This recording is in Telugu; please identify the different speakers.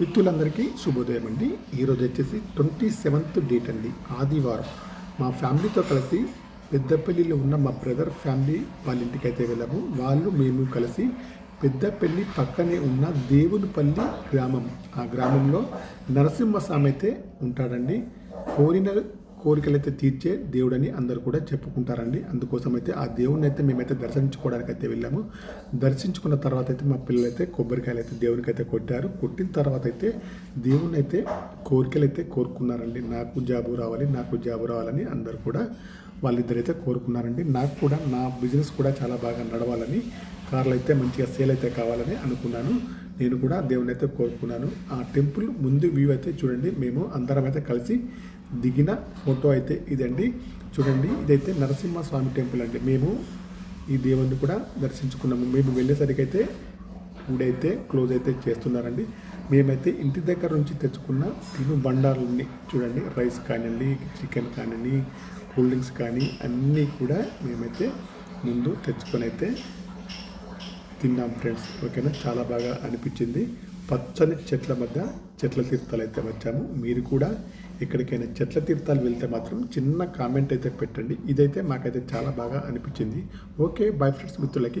Speaker 1: మిత్రులందరికీ శుభోదయం అండి. ఈరోజు వచ్చేసి ట్వంటీ సెవెంత్ డేట్ అండి. ఆదివారం. మా ఫ్యామిలీతో కలిసి పెద్దపల్లిలో ఉన్న మా బ్రదర్ ఫ్యామిలీ వాళ్ళ ఇంటికి అయితే వెళ్ళాము. వాళ్ళు మేము కలిసి పెద్దపల్లి పక్కనే ఉన్న దేవునిపల్లి గ్రామం ఆ గ్రామంలో నరసింహస్వామి అయితే ఉంటాడండి. కోరిన కోరికలు అయితే తీర్చే దేవుడని అందరూ కూడా చెప్పుకుంటారండి. అందుకోసం అయితే ఆ దేవుడిని అయితే మేమైతే దర్శించుకోవడానికి అయితే వెళ్ళాము. దర్శించుకున్న తర్వాత అయితే మా పిల్లలు అయితే కొబ్బరికాయలు అయితే దేవునికి అయితే కొట్టారు. కొట్టిన తర్వాత అయితే దేవుని అయితే కోరికలు అయితే కోరుకున్నారండి. నాకు జాబు రావాలి నాకు జాబు రావాలని అందరూ కూడా వాళ్ళిద్దరైతే కోరుకున్నారండి. నాకు కూడా నా బిజినెస్ కూడా చాలా బాగా నడవాలని కార్లు అయితే మంచిగా సేల్ అయితే కావాలని అనుకున్నాను. నేను కూడా దేవుని అయితే కోరుకున్నాను. ఆ టెంపుల్ ముందు వ్యూ అయితే చూడండి. మేము అందరం అయితే కలిసి దిగిన ఫోటో అయితే ఇదండి. చూడండి ఇదైతే నరసింహస్వామి టెంపుల్ అండి. మేము ఈ దేవుణ్ణి కూడా దర్శించుకున్నాము. మేము వెళ్ళేసరికి అయితే గుడైతే క్లోజ్ అయితే చేస్తున్నారండి. మేమైతే ఇంటి దగ్గర నుంచి తెచ్చుకున్న తిను బండాలన్నీ చూడండి. రైస్ కానివ్వండి చికెన్ కానివ్వండి కూల్ డ్రింక్స్ కానీ అన్నీ కూడా మేమైతే ముందు తెచ్చుకొని అయితే తిన్నాం ఫ్రెండ్స్ ఓకేనా? చాలా బాగా అనిపించింది. పచ్చని చెట్ల మధ్య చెట్ల తీర్థాలు అయితే వచ్చాము. మీరు కూడా ఎక్కడికైనా చెట్ల తీర్థాలు వెళ్తే మాత్రం చిన్న కామెంట్ అయితే పెట్టండి. ఇదైతే మాకైతే చాలా బాగా అనిపించింది. ఓకే బాయ్ ఫ్రెండ్స్ మిత్రులకి